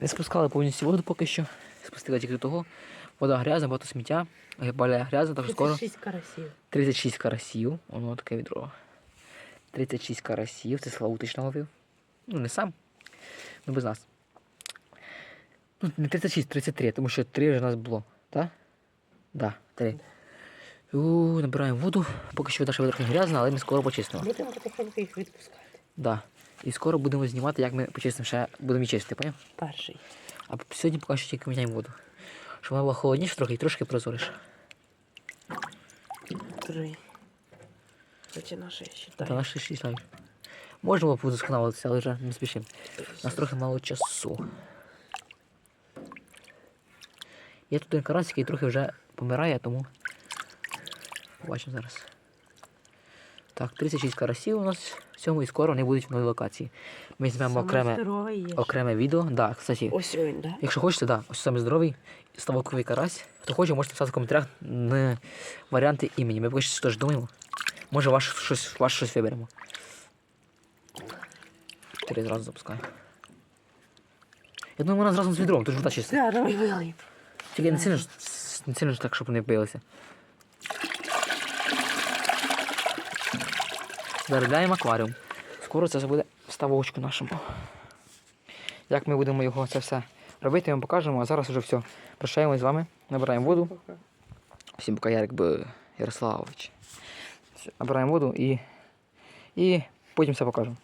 Не спускали повністю воду поки що. Спустили тільки до того. Вода грязна, багато сміття. Баля грязна, так що скоро 36 карасів. 36 карасів. Воно таке відро. 36 карасів. Це Славутич наловив. Ну, не сам. Ну, без нас. Ну, не 36, 33, тому що 3 вже у нас було. Так? Да, 3. У, набираємо воду. Поки що вода ще трохи грязна, але ми скоро почистимо. Будемо потихоньку їх відпускати. Да. І скоро будемо знімати, як ми почистимо ще будемо її чистити, поняв? Перший. А сьогодні поки що тільки міняємо воду. Щоб вона була холодніше трохи і трошки прозоріше. Три. Це наші Та считаю. наші шість навіть. Можемо подосконалитися, але вже не спішимо. У нас трохи мало часу. Є тут один карась, який трохи вже помирає, тому побачимо зараз. Так, 36 карасів у нас в цьому і скоро вони будуть в новій локації. Ми Самий окреме, окреме відео. Да, кстати, Ось він, да? Якщо хочете, да, ось саме здоровий ставоковий карась. Хто хоче, можете писати в коментарях на варіанти імені. Ми поки що теж думаємо. Може ваш щось, ваш щось виберемо. Чотири зразу запускаю. Я думаю, вона зразу з відром, тут ж вода чиста. Тільки не сильно, не сильно так, щоб вони билися. Заробляємо акваріум. Скоро це буде вставочку ставочку нашому. Як ми будемо його це все робити, ми вам покажемо. А зараз вже все. Прощаємось з вами, набираємо воду. Всім пока Ярик Ярославович. Набираємо воду і, і потім все покажемо.